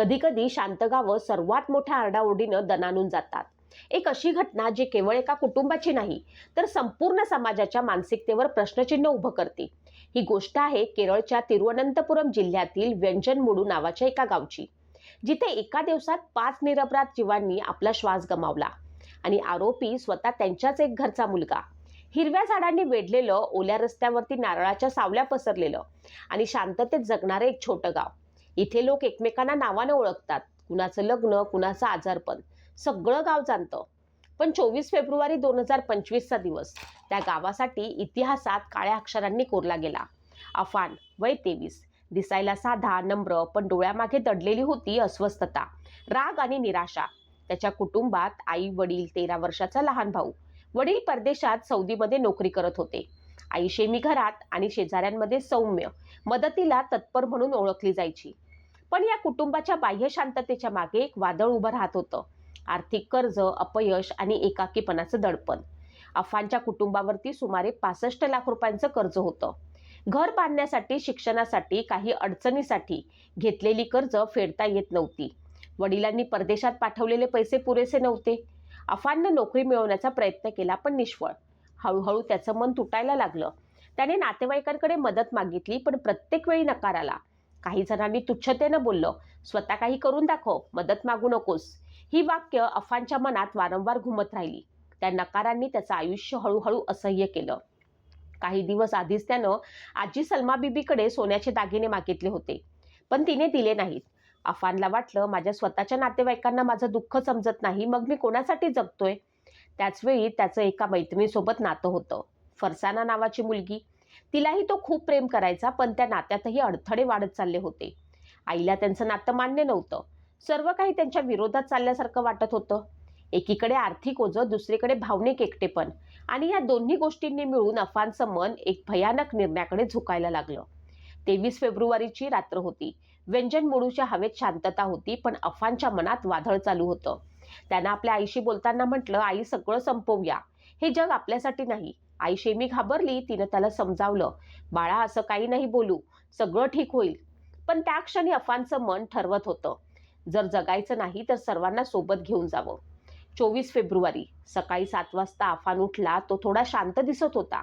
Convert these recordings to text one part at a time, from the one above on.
कधीकधी शांत गावं सर्वात मोठ्या आरडाओरडीनं दणानून जातात. एक अशी घटना जी केवळ एका कुटुंबाची नाही तर संपूर्ण समाजाच्या मानसिकतेवर प्रश्नचिन्ह उभं करते. ही गोष्ट आहे केरळच्या तिरुवनंतपुरम जिल्ह्यातील व्यंजनमुडू नावाच्या एका गावची. जिथे एका दिवसात पाच निरपराध जीवांनी आपला श्वास गमावला आणि आरोपी स्वतः त्यांच्याच एक घरचा मुलगा. हिरव्या झाडांनी वेढलेलं ओल्या रस्त्यावरती नारळाच्या सावल्या पसरलेलं आणि शांततेत जगणारं एक छोटं गाव. इथे लोक एकमेकांना नावानं ओळखतात. कुणाचं लग्न कुणाचं आजारपण. सगळं गाव जाणतं. पण चोवीस फेब्रुवारी दोन हजार पंचवीसचा दिवस. त्या गावासाठी इतिहासात काळ्या अक्षरांनी कोरला गेला. अफान वय तेवीस. दिसायला साधा नम्र पण डोळ्यामागे दडलेली होती अस्वस्थता राग आणि निराशा. त्याच्या कुटुंबात आई वडील तेरा वर्षाचा लहान भाऊ. वडील परदेशात सौदीमध्ये नोकरी करत होते. आई शेमी घरात आणि शेजाऱ्यांमध्ये सौम्य. मदतीला तत्पर म्हणून ओळखली जायची. पण या कुटुंबाच्या बाह्य शांततेच्या मागे एक वादळ उभं राहत होतं. आर्थिक कर्ज अपयश आणि एकाकीपणाचं दडपण. अफानच्या कुटुंबावरती सुमारे पासष्ट लाख रुपयांचं कर्ज होतं. घर बांधण्यासाठी शिक्षणासाठी काही अडचणीसाठी घेतलेली कर्ज फेडता येत नव्हती. वडिलांनी परदेशात पाठवलेले पैसे पुरेसे नव्हते. अफाननं नोकरी मिळवण्याचा प्रयत्न केला पण निष्फळ. हळूहळू त्याचं मन तुटायला लागलं. त्याने नातेवाईकांकडे मदत मागितली पण प्रत्येक वेळी नकार आला काही जणांनी तुच्छतेनं बोललं स्वतः काही करून दाखव मदत मागू नकोस. ही वाक्य अफांच्या मनात वारंवार घुमत राहिली. त्या नकारांनी त्याचं आयुष्य हळूहळू असह्य केलं. काही दिवस आधीच त्यानं आजी सलमा बीबीकडे सोन्याचे दागिने मागितले होते. पण तिने दिले नाहीत. अफानला वाटलं माझ्या स्वतःच्या नातेवाईकांना माझं दुःख समजत नाही मग मी कोणासाठी जगतोय? त्याचवेळी त्याचं एका मैत्रिणीसोबत नातं होतं. फरसाना नावाची मुलगी. तिलाही तो खूप प्रेम करायचा पण त्या नात्यातही अडथळे वाढत चालले होते. आईला त्यांचं नातं मान्य नव्हतं. सर्व काही त्यांच्या विरोधात चालल्यासारखं वाटत होतं. एकीकडे आर्थिक ओझं दुसरीकडे भावनिक एकटेपण. आणि या दोन्ही गोष्टींनी मिळून अफानचं मन एक भयानक निर्णयाकडे झुकायला लागलं. तेवीस फेब्रुवारीची रात्र होती. व्यंजन मुळूच्या हवेत शांतता होती पण अफानच्या मनात वादळ चालू होतं. त्यानं आपल्या आईशी बोलताना म्हटलं आई सगळं संपवूया. हे जग आपल्यासाठी नाही. आई शेमी घाबरली तिनं त्याला समजावलं बाळा असं काही नाही बोलू सगळं ठीक होईल. पण त्या क्षणी अफानचं मन ठरवत होतं जर जगायचं नाही तर सर्वांना सोबत घेऊन जावं. चोवीस फेब्रुवारी सकाळी सात वाजता अफान उठला तो थोडा शांत दिसत होता.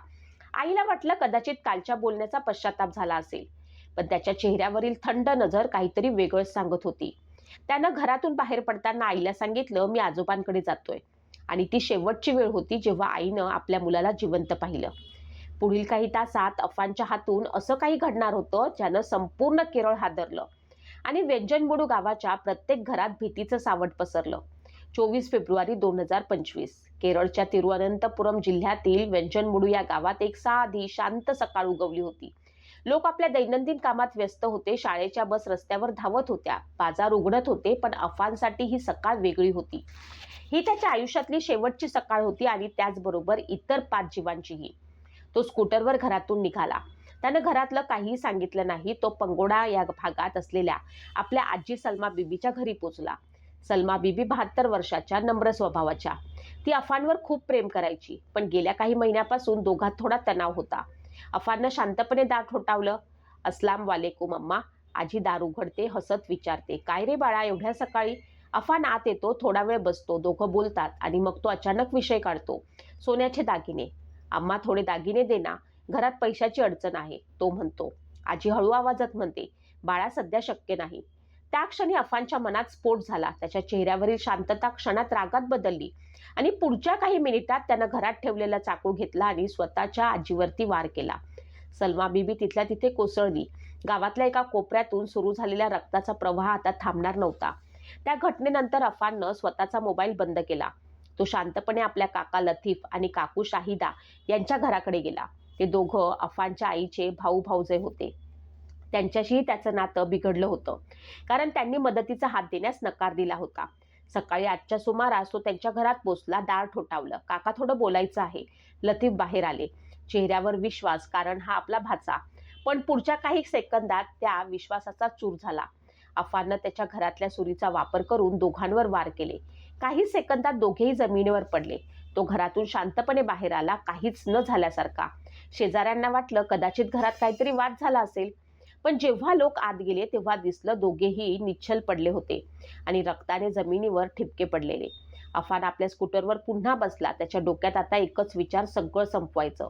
आईला वाटलं कदाचित कालच्या बोलण्याचा पश्चाताप झाला असेल पण त्याच्या चेहऱ्यावरील थंड नजर काहीतरी वेगळंच सांगत होती. त्यानं घरातून बाहेर पडताना आईला सांगितलं मी आजोबांकडे जातोय. आणि ती शेवटची वेळ होती जेव्हा आईनं आपल्या मुलाला जिवंत पाहिलं. पुढील काही तासात अफांच्या हातून असं काही घडणार होतं ज्यानं संपूर्ण केरळ हादरलं आणि व्यंजनबुडू गावाच्या प्रत्येक घरात भीतीचं सावट पसरलं. चोवीस फेब्रुवारी दोन हजार पंचवीस केरळच्या तिरुवनंतपुरम जिल्ह्यातील व्यंजनमुडू या गावात एक साधी शांत सकाळ उगवली होती. लोक आपल्या दैनंदिन कामात व्यस्त होते शाळेच्या बस रस्त्यावर धावत होत्या बाजार उघडत होते पण अफानसाठी ही सकाळ वेगळी होती. ही त्याच्या आयुष्यातली शेवटची सकाळ होती आणि त्याचबरोबर इतर पाच जीवांचीही. तो स्कूटरवर घरातून निघाला. त्यानं घरातलं काहीही सांगितलं नाही तो पंगोडा या भागात असलेल्या आपल्या आजी सलमा बीबीच्या घरी पोचला. सलमा बीबी बहात्तर वर्षाच्या नम्र स्वभावाच्या. ती अफानवर खूप प्रेम करायची पण गेल्या काही महिन्यापासून दोघात थोडा तणाव होता. अफानं शांतपणे दार ठोठावलं. अस्लाम वालेकुम अम्मा. आजी दार उघडते हसत विचारते. काय रे बाळा एवढ्या सकाळी? अफान आत येतो थोडा वेळ बसतो. दोघं बोलतात आणि मग तो अचानक विषय काढतो. सोन्याचे दागिने. अम्मा थोडे दागिने देना घरात पैशाची अडचण आहे तो म्हणतो. आजी हळू आवाजात म्हणते बाळा सध्या शक्य नाही. त्या क्षणी अफानच्या मनात स्फोट झाला. त्याच्या चेहऱ्यावरील शांतता क्षणात रागात बदलली. आणि पुढच्या काही मिनिटात त्यानं घरात ठेवलेला चाकू घेतला आणि स्वतःच्या आजीवरती वार केला. सलमा बीबी तिथल्या तिथे कोसळली. गावातल्या एका कोपऱ्यातून सुरू झालेल्या रक्ताचा प्रवाह आता थांबणार नव्हता. त्या घटनेनंतर अफाननं स्वतःचा मोबाईल बंद केला. तो शांतपणे आपल्या काका लतीफ आणि काकू शाहिदा यांच्या घराकडे गेला. ते दोघं अफानच्या आईचे भाऊ भाऊजे होते. त्यांच्याशीही त्याचं नातं बिघडलं होतं. कारण त्यांनी मदतीचा हात देण्यास नकार दिला होता. सकाळी आजच्या सुमारास तो त्यांच्या घरात पोचला दार ठोठावलं. काका थोडं बोलायचं आहे. लतीफ बाहेर आले. चेहऱ्यावर विश्वास कारण हा आपला भाचा. पण पुढच्या काही सेकंदात त्या विश्वासाचा चूर झाला. अफाननं त्याच्या घरातल्या सुरीचा वापर करून दोघांवर वार केले. काही सेकंदात दोघेही जमिनीवर पडले. तो घरातून शांतपणे बाहेर आला काहीच न झाल्यासारखा. शेजाऱ्यांना वाटलं कदाचित घरात काहीतरी वाद झाला असेल. पण जेव्हा लोक आत गेले तेव्हा दिसलं दोघेही निच्छल पडले होते आणि रक्ताने जमिनीवर ठिपके पडलेले. अफान आपल्या स्कूटरवर पुन्हा बसला. त्याच्या डोक्यात आता एकच विचार सगळं संपवायचं.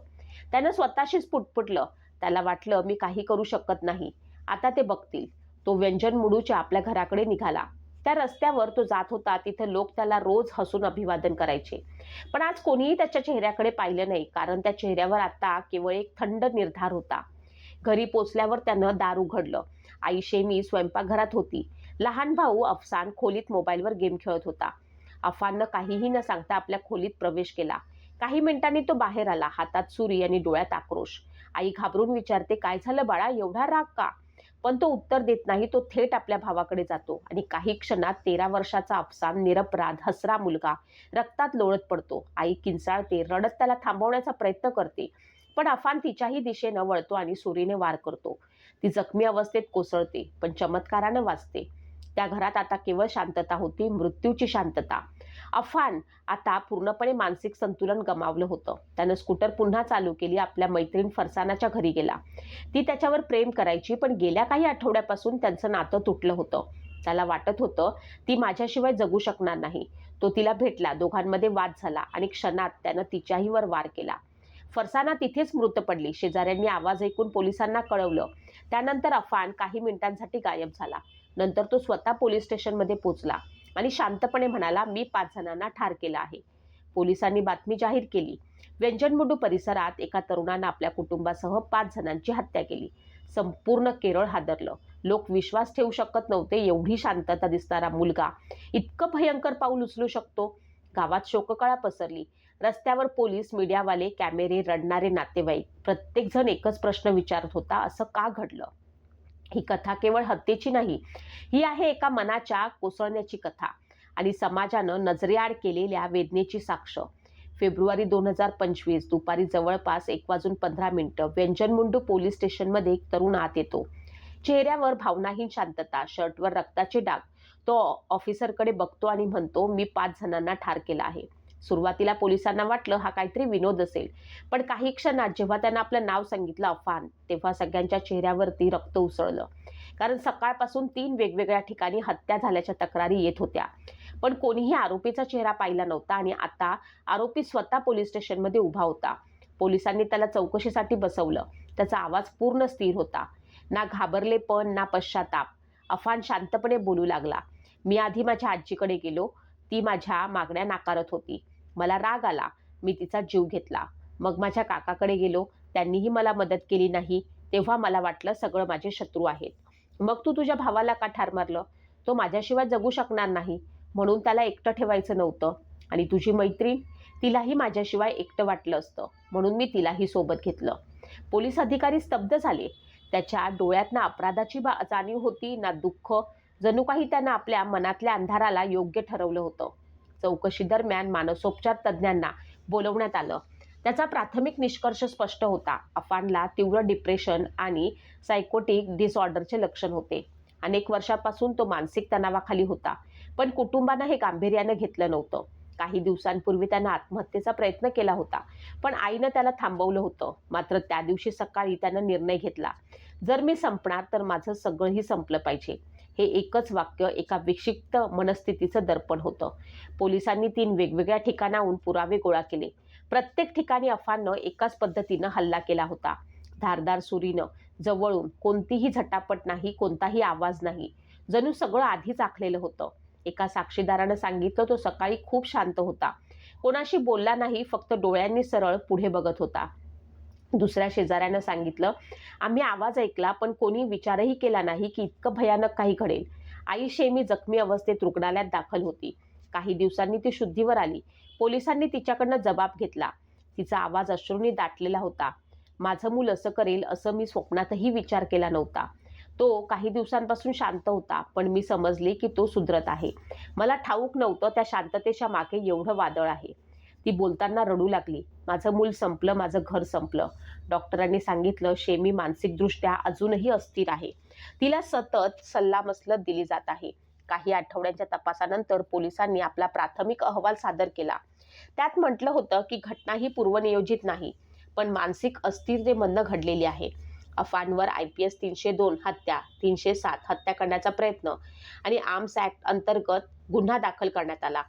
त्यानं स्वतःशीच पुटपुटलं. त्याला वाटलं मी काही करू शकत नाही. आता ते बघतील. तो व्यंजन मुडूच्या आपल्या घराकडे निघाला. त्या रस्त्यावर तो जात होता. तिथे लोक त्याला रोज हसून अभिवादन करायचे. पण आज कोणीही त्याच्या चेहऱ्याकडे पाहिलं नाही कारण त्या चेहऱ्यावर आता केवळ एक थंड निर्धार होता. घरी पोचल्यावर त्यानं दार उघडलं आई शेमी स्वयंपाकघरात होती. लहान भाऊ अफसान खोलीत मोबाईलवर गेम खेळत होता. अफाननं काहीही न सांगता आपल्या खोलीत प्रवेश केला. काही मिनिटांनी तो बाहेर आला. हातात सुरी आणि डोळ्यात आक्रोश. आई घाबरून विचारते काय झालं बाळा? एवढा राग का? पण तो उत्तर देत नाही. तो थेट आपल्या भावाकडे जातो आणि काही क्षणात तेरा वर्षाचा अफसान निरपराध हसरा मुलगा रक्तात लोळत पडतो. आई किंचाळते रडत त्याला थांबवण्याचा प्रयत्न करते. पण अफान तिच्याही दिशेनं वळतो आणि सुरीने वार करतो. ती जखमी अवस्थेत कोसळते पण चमत्कारानं वाचते. त्या घरात आता केवळ शांतता होती मृत्यूची शांतता. अफान आता पूर्णपणे मानसिक संतुलन गमावलं होतं. त्यानं स्कूटर पुन्हा चालू केली आपल्या मैत्रीण फरसानाच्या घरी गेला. ती त्याच्यावर प्रेम करायची पण गेल्या काही आठवड्यापासून त्यांचं नातं तुटलं होतं. त्याला वाटत होतं ती माझ्याशिवाय जगू शकणार नाही. तो तिला भेटला दोघांमध्ये वाद झाला आणि क्षणात त्यानं तिच्याहीवर वार केला. फरसाना तिथेच मृत पडली. शेजाऱ्यांनी आवाज ऐकून पोलिसांना कळवलं. त्यानंतर अफान काही मिनिटांसाठी गायब झाला. नंतर तो स्वतः पोलीस स्टेशनमध्ये पोचला आणि शांतपणे म्हणाला मी पाच जणांना ठार केला आहे. पोलिसांनी बातमी जाहीर केली. व्यंजनमुडू परिसरात एका तरुणानं आपल्या कुटुंबासह पाच जणांची हत्या केली. संपूर्ण केरळ हादरलं. लोक विश्वास ठेवू शकत नव्हते एवढी शांतता दिसणारा मुलगा इतकं भयंकर पाऊल उचलू शकतो? गावात शोककळा पसरली. रस्त्यावर पोलीस मीडियावाले कॅमेरे रडणारे नातेवाईक प्रत्येकजण एकच प्रश्न विचारत होता असं का घडलं? ही कथा केवळ हत्येची नाही ही आहे एका मनाच्या कोसळण्याची कथा आणि समाजानं नजरेआड केलेल्या वेदनेची साक्ष. फेब्रुवारी दोन हजार पंचवीस दुपारी जवळपास एक वाजून पंधरा मिनिटं व्यंजनमुंडू पोलीस स्टेशनमध्ये एक तरुण आत येतो. चेहऱ्यावर भावनाहीन शांतता शर्टवर रक्ताचे डाग. तो ऑफिसरकडे बघतो आणि म्हणतो मी पाच जणांना ठार केला आहे. सुरुवातीला पोलिसांना वाटलं हा काहीतरी विनोद असेल. पण काही क्षणात जेव्हा त्यांना आपलं नाव सांगितलं अफान तेव्हा सगळ्यांच्या चेहऱ्यावरती रक्त उसळलं. कारण सकाळपासून तीन वेगवेगळ्या ठिकाणी हत्या झाल्याच्या तक्रारी येत होत्या. पण कोणीही आरोपीचा चेहरा पाहिला नव्हता आणि आता आरोपी स्वतः पोलीस स्टेशनमध्ये उभा होता. पोलिसांनी त्याला चौकशीसाठी बसवलं. त्याचा आवाज पूर्ण स्थिर होता. ना घाबरले पण ना पश्चाताप. अफान शांतपणे बोलू लागला. मी आधी माझ्या आजीकडे गेलो. ती माझ्या मागण्या नाकारत होती. मला राग आला. मी तिचा जीव घेतला. मग माझ्या काकाकडे गेलो. त्यांनीही मला मदत केली नाही. तेव्हा मला वाटलं सगळं माझे शत्रू आहेत. मग तू तुझ्या भावाला का ठार मारलं? तो माझ्याशिवाय जगू शकणार नाही. म्हणून त्याला एकटं ठेवायचं नव्हतं. आणि तुझी मैत्रीण तिलाही माझ्याशिवाय एकटं वाटलं असतं. म्हणून मी तिलाही सोबत घेतलं. पोलीस अधिकारी स्तब्ध झाले. त्याच्या डोळ्यात ना अपराधाची बा जाणीव होती ना दुःख. जणू काही त्यानं आपल्या मनातल्या अंधाराला योग्य ठरवलं होतं. चौकशीदरम्यान मानसोपचार तज्ज्ञांना बोलवण्यात आलं. त्याचा प्राथमिक निष्कर्ष स्पष्ट होता. अफानला तीव्र डिप्रेशन आणि सायकोटिक डिसऑर्डरचे लक्षण होते. अनेक वर्षापासून तो मानसिक तणावाखाली होता पण कुटुंबानं हे गांभीर्यानं घेतलं नव्हतं. काही दिवसांपूर्वी त्यानं आत्महत्येचा प्रयत्न केला होता पण आईनं त्याला थांबवलं होतं. मात्र त्या दिवशी सकाळी त्यानं निर्णय घेतला जर मी संपणार तर माझं सगळंही संपलं पाहिजे. हे एकच वाक्य एका विक्षिप्त मनस्थितीचं दर्पण होतं. पोलिसांनी तीन वेगवेगळ्या ठिकाणाहून पुरावे गोळा केले. प्रत्येक ठिकाणी अफाननं एकाच पद्धतीनं हल्ला केला होता. धारदार सुरीनं जवळून कोणतीही झटापट नाही कोणताही आवाज नाही. जणू सगळं आधीच आखलेलं होतं. एका साक्षीदारानं सांगितलं तो सकाळी खूप शांत होता. कोणाशी बोलला नाही फक्त डोळ्यांनी सरळ पुढे बघत होता. दुसऱ्या शेजाऱ्यानं सांगितलं आम्ही आवाज ऐकला पण कोणी विचारही केला नाही की इतकं भयानक काही घडेल. आई शेमी जखमी अवस्थेत रुग्णालयात दाखल होती. काही दिवसांनी ती शुद्धीवर आली. पोलिसांनी तिच्याकडनं जबाब घेतला. तिचा आवाज अश्रूंनी दाटलेला होता. माझं मूल असं करेल असं मी स्वप्नातही विचार केला नव्हता. तो काही दिवसांपासून शांत होता पण मी समजले की तो सुधरत आहे. मला ठाऊक नव्हतं त्या शांततेच्या मागे एवढं वादळ आहे. ती बोलताना रडू लागली. माझं मूल संपलं माझं घर संपलं. डॉक्टरांनी सांगितलं शेमी मानसिकदृष्ट्या अजूनही अस्थिर आहे. तिला सतत सल्लामसलत दिली जात आहे. काही आठवड्यांच्या तपासानंतर पोलिसांनी आपला प्राथमिक अहवाल सादर केला. त्यात म्हटलं होतं की घटना ही पूर्वनियोजित नाही पण मानसिक अस्थिरतेमधनं घडलेली आहे. अफांवर आय पी एस तीनशे दोन हत्या तीनशे सात हत्या करण्याचा प्रयत्न आणि आर्म्स ॲक्ट अंतर्गत गुन्हा दाखल करण्यात आला.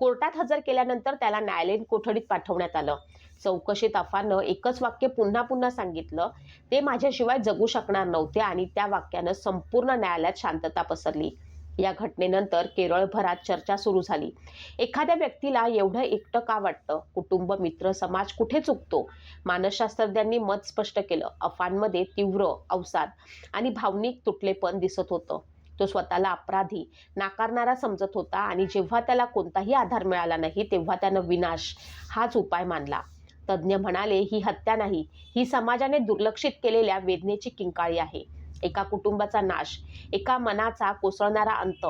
कोर्टात हजर केल्यानंतर त्याला न्यायालयीन कोठडीत पाठवण्यात आलं. चौकशीत अफानं एकच वाक्य पुन्हा पुन्हा सांगितलं ते माझ्याशिवाय जगू शकणार नव्हते आणि त्या वाक्यानं संपूर्ण न्यायालयात शांतता पसरली. या घटनेनंतर केरळभरात चर्चा सुरू झाली. एखाद्या व्यक्तीला एवढं एकटं का वाटतं? कुटुंब मित्र समाज कुठे चुकतो? मानसशास्त्रज्ञांनी मत स्पष्ट केलं. अफांमध्ये तीव्र अवसाद आणि भावनिक तुटलेपण दिसत होतं. तो स्वतःला अपराधी नाकारणारा समजत होता आणि जेव्हा त्याला कोणताही आधार मिळाला नाही तेव्हा त्यानं विनाश हाच उपाय मानला. तज्ज्ञ म्हणाले ही हत्या नाही ही समाजाने दुर्लक्षित केलेल्या वेदनेची किंकाळी आहे. एका कुटुंबाचा नाश एका मनाचा कोसळणारा अंत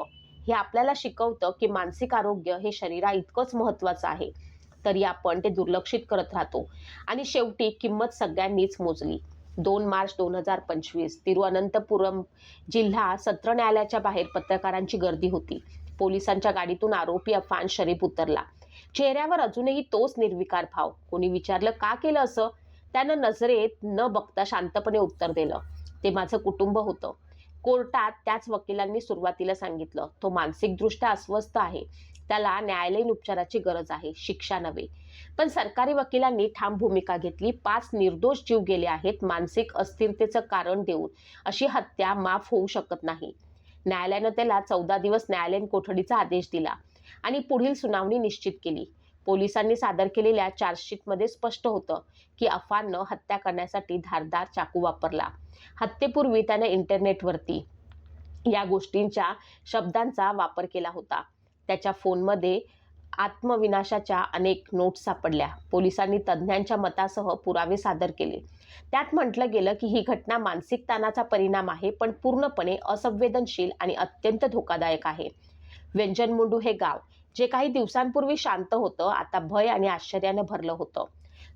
हे आपल्याला शिकवतं की मानसिक आरोग्य हे शरीरा इतकंच महत्त्वाचं आहे. तरी आपण ते दुर्लक्षित करत राहतो आणि शेवटी किंमत सगळ्यांनीच मोजली. दोन मार्च दोन हजार पंचवीस तिरुअनंतपुरम जिल्हा सत्र न्यायालयाच्या बाहेर पत्रकारांची गर्दी होती. पोलिसांच्या गाडीतून आरोपी अफान शरीफ उतरला. चेहऱ्यावर अजूनही तोच निर्विकार भाव. कोणी विचारलं का केलं असं? त्यानं नजरेत न बघता शांतपणे उत्तर दिलं ते माझं कुटुंब होतं. कोर्टात त्याच वकिलांनी सुरुवातीला सांगितलं तो मानसिकदृष्ट्या अस्वस्थ आहे. त्याला न्यायालयीन उपचाराची गरज आहे शिक्षा नव्हे. पण सरकारी वकिलांनी ठाम भूमिका घेतली पाच निर्दोष जीव गेले आहेत मानसिक अस्थिरतेचं कारण देऊन. अशी हत्या माफ होऊ शकत नाही. न्यायालयानं त्याला चौदा दिवस न्यायालयीन कोठडीचा आदेश दिला आणि पुढील सुनावणी निश्चित केली. पोलिसांनी सादर केलेल्या चार्जशीटमध्ये स्पष्ट होतं की अफाननं हत्या करण्यासाठी धारदार चाकू वापरला. हत्येपूर्वी त्याने इंटरनेटवरती या गोष्टींच्या शब्दांचा वापर केला होता. त्याच्या फोनमध्ये आत्मविनाशाच्या अनेक नोट्स सापडल्या. पोलिसांनी तज्ज्ञांच्या मतासह पुरावे सादर केले. त्यात म्हटलं गेलं की ही घटना मानसिक ताणाचा परिणाम आहे पण पूर्णपणे असंवेदनशील आणि अत्यंत धोकादायक आहे. व्यंजनमुंडू हे गाव. जे काही दिवसांपूर्वी शांत होतं आता भय आणि आश्चर्यानं भरलं होतं.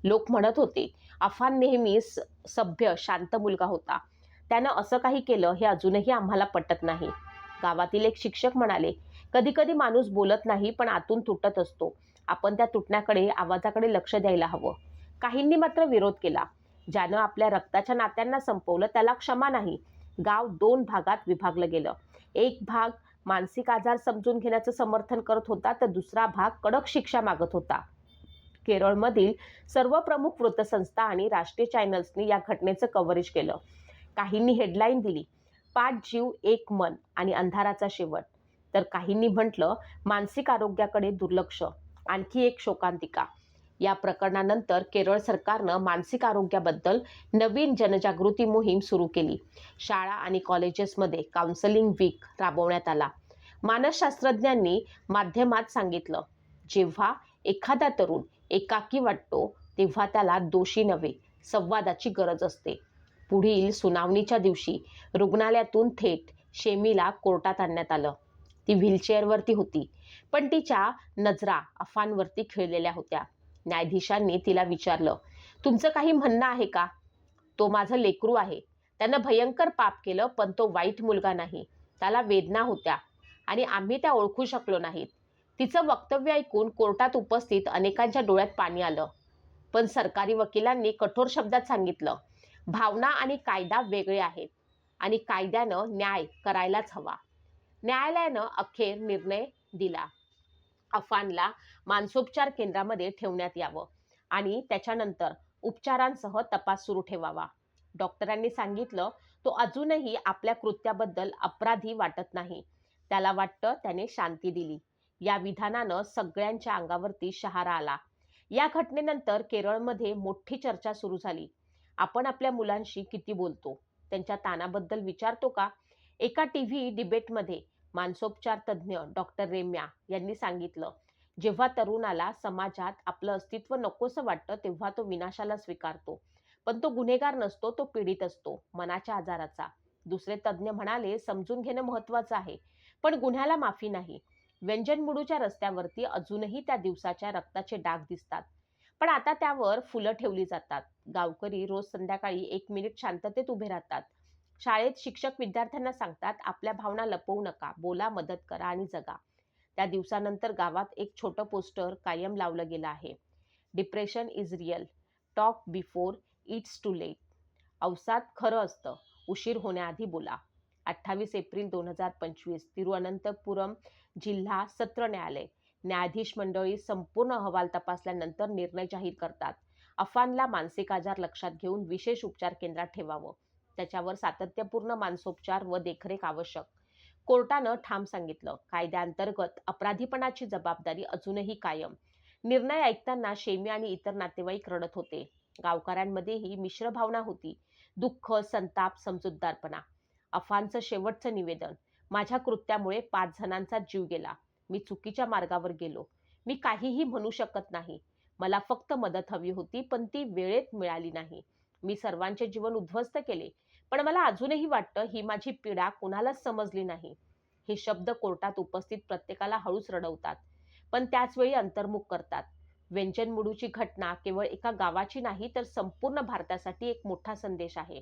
लोक म्हणत होते अफान नेहमी स- सभ्य शांत मुलगा होता. त्यानं असं काही केलं हे अजूनही आम्हाला पटत नाही. गावातील एक शिक्षक म्हणाले कधी कधी माणूस बोलत नाही पण आतून तुटत असतो. आपण त्या तुटण्याकडे आवाजाकडे लक्ष द्यायला हवं. काहींनी मात्र विरोध केला. ज्यानं आपल्या रक्ताच्या नात्यांना संपवलं त्याला क्षमा नाही. गाव दोन भागात विभागलं गेलं. एक भाग मानसिक आजार समजून घेण्याचं समर्थन करत होता तर दुसरा भाग कडक शिक्षा मागत होता. केरळमधील सर्व प्रमुख वृत्तसंस्था आणि राष्ट्रीय चॅनल्सनी या घटनेचं कव्हरेज केलं. काहींनी हेडलाईन दिली. पाच जीव एक मन आणि अंधाराचा शेवट. तर काहींनी म्हटलं मानसिक आरोग्याकडे दुर्लक्ष. आणखी एक शोकांतिका. या प्रकरणानंतर केरळ सरकारनं मानसिक आरोग्याबद्दल नवीन जनजागृती मोहीम सुरू केली. शाळा आणि कॉलेजेसमध्ये काउन्सलिंग वीक राबवण्यात आला. मानसशास्त्रज्ञांनी माध्यमात सांगितलं जेव्हा एखादा तरुण एकाकी वाटतो तेव्हा त्याला दोषी नव्हे संवादाची गरज असते. पुढील सुनावणीच्या दिवशी रुग्णालयातून थेट शेमीला कोर्टात आणण्यात आलं. ती व्हीलचेअरवरती होती. पण तिच्या नजरा अफांवरती खिळलेल्या होत्या. न्यायाधीशांनी तिला विचारलं तुमचं काही म्हणणं आहे का? तो माझं लेकरू आहे. त्यानं भयंकर पाप केलं पण तो वाईट मुलगा नाही. त्याला वेदना होत्या आणि आम्ही त्या ओळखू शकलो नाहीत. तिचं वक्तव्य ऐकून कोर्टात उपस्थित अनेकांच्या डोळ्यात पाणी आलं. पण सरकारी वकिलांनी कठोर शब्दात सांगितलं भावना आणि कायदा वेगळे आहेत आणि कायद्यानं न्याय करायलाच हवा. न्यायालयानं अखेर निर्णय दिला. अफानला मानसोपचार केंद्रामध्ये ठेवण्यात यावं आणि त्याच्यानंतर उपचारांसह तपास सुरू ठेवावा. डॉक्टरांनी सांगितलं तो अजूनही आपल्या कृत्याबद्दल अपराधी वाटत नाही. त्याला वाटतं त्याने शांती दिली. या विधानानं सगळ्यांच्या अंगावरती शहारा आला. या घटनेनंतर केरळमध्ये मोठी चर्चा सुरू झाली. आपण आपल्या मुलांशी किती बोलतो? त्यांच्या ताणाबद्दल विचारतो का? एका टी व्ही डिबेटमध्ये मानसोपचार तज्ज्ञ डॉक्टर रेम्या यांनी सांगितलं जेव्हा तरुणाला समाजात आपलं अस्तित्व नकोसं वाटतं तेव्हा तो विनाशाला स्वीकारतो. पण तो गुन्हेगार नसतो तो पीडित असतो मनाच्या आजाराचा. दुसरे तज्ज्ञ म्हणाले समजून घेणं महत्त्वाचं आहे पण गुन्ह्याला माफी नाही. व्यंजनमुडूच्या रस्त्यावरती अजूनही त्या दिवसाच्या रक्ताचे डाग दिसतात. पण आता त्यावर फुलं ठेवली जातात. गावकरी रोज संध्याकाळी एक मिनिट शांततेत उभे राहतात. शाळेत शिक्षक विद्यार्थ्यांना सांगतात आपल्या भावना लपवू नका बोला मदत करा आणि जगा. त्या दिवसानंतर गावात एक छोटं पोस्टर कायम लावलं गेलं आहे. Depression is real talk before it's too late अवसाद खरं असतं. उशीर होण्याआधी बोला. अठ्ठावीस एप्रिल दोन हजार पंचवीस तिरुअनंतपुरम जिल्हा सत्र न्यायालय. न्यायाधीश मंडळी संपूर्ण अहवाल तपासल्यानंतर निर्णय जाहीर करतात. अफानला मानसिक आजार लक्षात घेऊन विशेष उपचार केंद्रात ठेवावं. त्याच्यावर सातत्यपूर्ण मानसोपचार व देखरेख आवश्यक. कोर्टानं ठाम सांगितलं कायद्याअंतर्गत अपराधीपणाची जबाबदारी अजूनही कायम. निर्णय ऐकताना शेमी आणि इतर नातेवाईक रडत होते. गावकऱ्यांमध्येही मिश्र भावना होती. दुःख संताप समजूतदारपणा. अफानचं शेवटचं निवेदन. माझ्या कृत्यामुळे पाच जणांचा जीव गेला. मी चुकीच्या मार्गावर गेलो. मी काहीही म्हणू शकत नाही. मला फक्त मदत हवी होती पण ती वेळेत मिळाली नाही. मी सर्वांचे जीवन उद्ध्वस्त केले. पण मला अजूनही वाटतं ही माझी पीडा कुणालाच समजली नाही. हे शब्द कोर्टात उपस्थित प्रत्येकाला हळूच रडवतात. पण त्याच वेळी अंतर्मुख करतात. व्यंजन मुडूची घटना केवळ एका गावाची नाही तर संपूर्ण भारतासाठी एक मोठा संदेश आहे.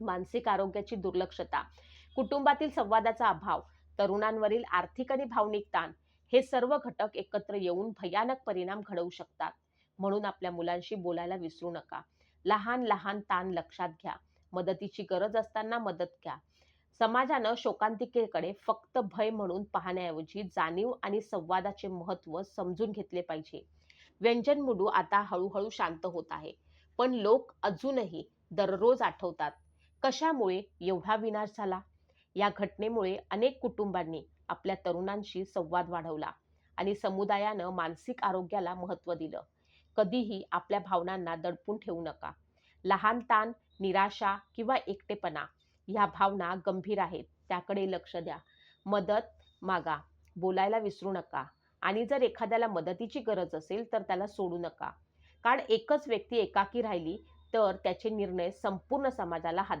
मानसिक आरोग्याची दुर्लक्षता कुटुंबातील संवादाचा अभाव तरुणांवरील आर्थिक आणि भावनिक ताण हे सर्व घटक एकत्र येऊन भयानक परिणाम घडवू शकतात. म्हणून आपल्या मुलांशी बोलायला विसरू नका. लहान लहान ताण लक्षात घ्या. मदतीची गरज असताना मदत घ्या. समाजानं शोकांतिकेकडे फक्त भय म्हणून पाहण्याऐवजी जाणीव आणि संवादाचे महत्त्व समजून घेतले पाहिजे. व्यंजनमुडू आता हळूहळू शांत होत आहे. पण लोक अजूनही दररोज आठवतात कशामुळे एवढा विनाश झाला? या घटनेमुळे अनेक कुटुंबांनी आपल्या तरुणांशी संवाद वाढवला आणि समुदायानं मानसिक आरोग्याला महत्त्व दिलं. कधीही आपल्या भावनांना दडपून ठेवू नका. लहान ताण निराशा किंवा एकटेपणा ह्या भावना गंभीर आहेत. त्याकडे लक्ष द्या. मदत मागा. बोलायला विसरू नका. आणि जर एखाद्याला मदतीची गरज असेल तर त्याला सोडू नका. कारण एकच व्यक्ती एकाकी राहिली तर त्याचे निर्णय संपूर्ण समाजाला हात